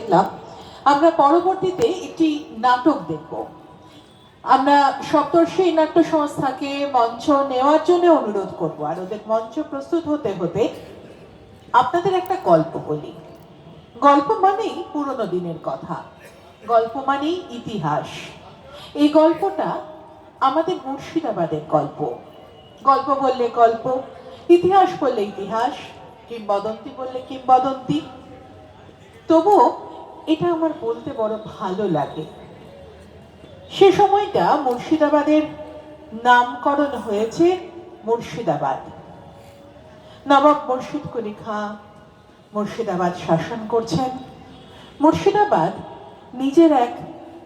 দেখলাম, আমরা পরবর্তীতে একটি নাটক দেখব। আমরা সপ্তর্ষি নাট্য সংস্থাকে মঞ্চ নেওয়ার জন্য অনুরোধ করব, আর ওদের মঞ্চ প্রস্তুত হতে হতে আপনাদের একটা গল্প বলি। গল্প মানেই পুরনো দিনের কথা। গল্প মানেই ইতিহাস। এই গল্পটা আমাদের মুর্শিদাবাদের গল্প। গল্প বললে গল্প, ইতিহাস বললে ইতিহাস, কিংবদন্তি বললে কিংবদন্তি। তবুও এটা আমার বলতে বড় ভালো লাগে। সে সময়টা মুর্শিদাবাদের নামকরণ হয়েছে মুর্শিদাবাদ। নবাব মুর্শিদ কুলি খাঁ মুর্শিদাবাদ শাসন করছেন। মুর্শিদাবাদ নিজের এক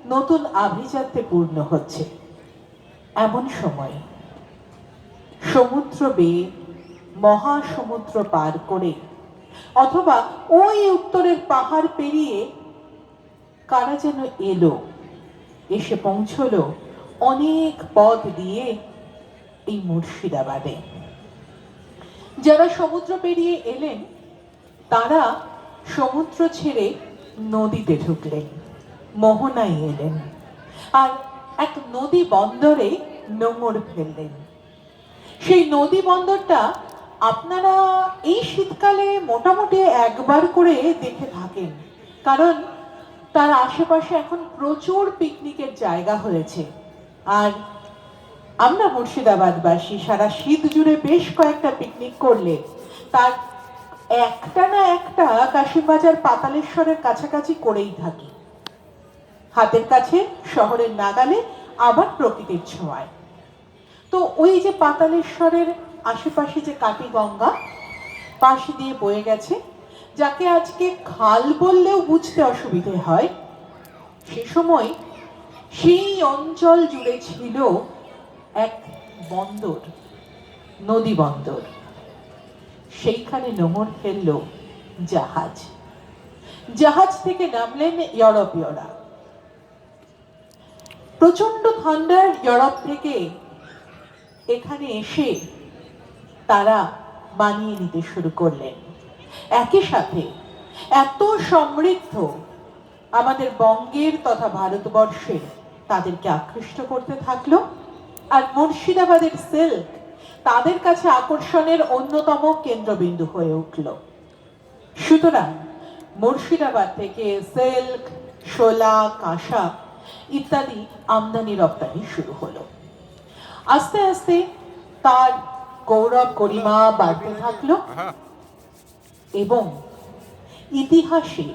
নতুন আভিজাত্যে পূর্ণ হচ্ছে। এমন সময় সমুদ্র বেয়ে মহাসমুদ্র পার করে অথবা ওই উত্তরের পাহাড় পেরিয়ে কারা যেন এলো? এসে পৌঁছলো অনেক পথ দিয়ে এই মুর্শিদাবাদে। যারা সমুদ্র পেরিয়ে এলেন, তারা সমুদ্র ছেড়ে নদীতে ঢুকলেন, মোহনায় এলেন আর এক নদী বন্দরে নোঙর ফেললেন। সেই নদী বন্দরটা আপনারা এই শীতকালে মোটামুটি একবার করে দেখে থাকেন, কারণ তার আশেপাশে এখন প্রচুর পিকনিকের জায়গা হয়েছে। আর আমরা মুর্শিদাবাদবাসী সারা শীত জুড়ে বেশ কয়েকটা পিকনিক করলে তার একটা না একটা কাশিমবাজার পাতালেশ্বরের কাছাকাছি করেই থাকি। হাতের কাছে শহরের নাগালে আবার প্রকৃতির ছোঁয়ায়। তো ওই যে পাতালেশ্বরের আশেপাশে যে কাটি গঙ্গা, পাশ দিয়ে বয়ে গেছে যাকে আজকে খাল বললেও বুঝতে অসুবিধে হয়, সে সময় সেই অঞ্চল জুড়ে ছিল এক বন্দর, নদী বন্দর। সেইখানে নোঙর ফেলল জাহাজ। জাহাজ থেকে নামলেন ইউরোপীয়রা প্রচণ্ড ঠান্ডার ইউরোপ থেকে এখানে এসে তারা বানিয়ে নিতে শুরু করলেন। একই সাথে এত সমৃদ্ধ আমাদের বঙ্গের তথা ভারতবর্ষের তাদেরকে আকৃষ্ট করতে থাকল, আর মুর্শিদাবাদের সিল্ক তাদের কাছে আকর্ষণের অন্যতম কেন্দ্রবিন্দু হয়ে উঠল। সুতরাং মুর্শিদাবাদ থেকে সিল্ক, শোলা, কাঁসা ইত্যাদি আমদানি রপ্তানি শুরু হলো। আস্তে আস্তে তার গৌরব গরিমা বাড়তে থাকল। এবং ইতিহাসে,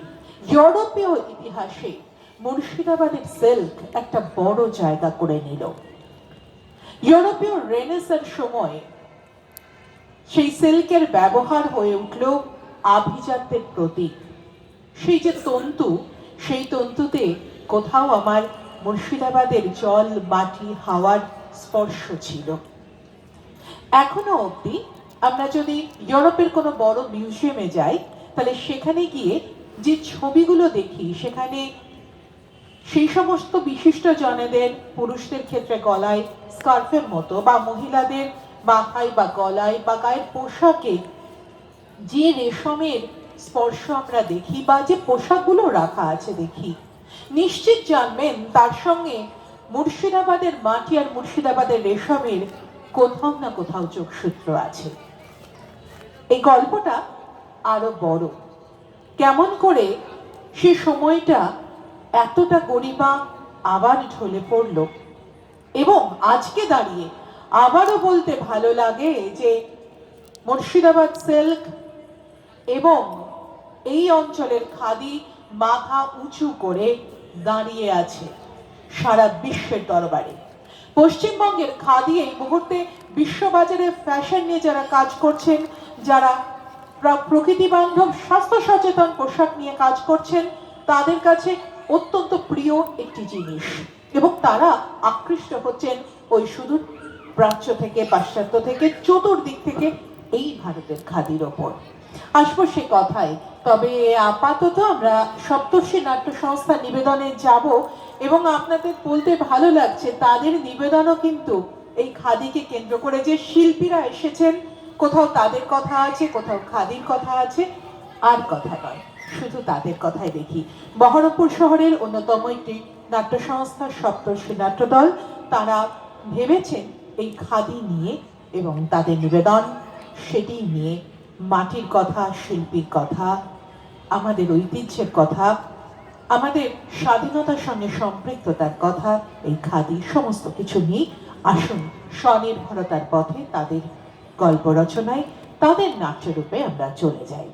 ইউরোপীয় ইতিহাসে মুর্শিদাবাদের সিল্ক একটা বড় জায়গা করে নিল। ইউরোপীয় রেনেসার সময় সেই সিল্কের ব্যবহার হয়ে উঠল আভিজাত্যের প্রতীক। সেই যে তন্তু, সেই তন্তুতে কোথাও আমার মুর্শিদাবাদের জল, মাটি, হাওয়ার স্পর্শ ছিল। এখনও অবধি আমরা যদি ইউরোপের কোনো বড় মিউজিয়ামে যাই, তাহলে সেখানে গিয়ে যে ছবিগুলো দেখি, সেখানে সেই সমস্ত বিশিষ্ট জনেদের, পুরুষদের ক্ষেত্রে গলায় স্কার্ফের মতো বা মহিলাদের মাথায় বা গলায় বা গায়ের পোশাকে যে রেশমের স্পর্শ আমরা দেখি বা যে পোশাকগুলো রাখা আছে দেখি, নিশ্চিত জানবেন তার সঙ্গে মুর্শিদাবাদের মাটি আর মুর্শিদাবাদের রেশমের কোথাও না কোথাও যোগসূত্র আছে। এই গল্পটা আরও বড়। কেমন করে সে সময়টা এতটা গরিমা আবার ঢলে পড়ল এবং আজকে দাঁড়িয়ে আবারও বলতে ভালো লাগে যে মুর্শিদাবাদ সিল্ক এবং এই অঞ্চলের খাদি মাথা উঁচু করে দাঁড়িয়ে আছে সারা বিশ্বের দরবারে। পশ্চিমবঙ্গের খাদি এই মুহূর্তে বিশ্ববাজারে ফ্যাশন নিয়ে যারা কাজ করছেন, যারা প্রকৃতি বান্ধব, স্বাস্থ্য সচেতন পোশাক নিয়ে কাজ করছেন, তাদের কাছে অত্যন্ত প্রিয় একটি জিনিস। এবং তারা আকৃষ্ট হচ্ছেন ওই সুদূর প্রাচ্য থেকে, পাশ্চাত্য থেকে, চতুর্দিক থেকে এই ভারতের খাদির ওপর। আসব সে কথায়। তবে আপাতত আমরা সপ্তর্ষি নাট্য সংস্থা নিবেদনে যাব। এবং আপনাদের বলতে ভালো লাগছে, তাদের নিবেদনও কিন্তু এই খাদিকে কেন্দ্র করে যে শিল্পীরা এসেছেন, কোথাও তাদের কথা আছে, কোথাও খাদির কথা আছে, আর কথা নয়, শুধু তাদের কথাই দেখি। বহরমপুর শহরের অন্যতম একটি নাট্য সংস্থা সপ্তর্ষি নাট্যদল, তারা ভেবেছেন এই খাদি নিয়ে এবং তাদের নিবেদন, সেটি নিয়ে মাটির কথা, শিল্পীর কথা, আমাদের ঐতিহ্যের কথা আমাদের স্বাধীনতার সঙ্গে সম্পৃক্ততার কথা, এই খাদি সমস্ত কিছু নিয়ে আসুন। স্বনির্ভরতার পথে তাদের গল্প রচনায়, তাদের নাট্যরূপে আমরা চলে যাই।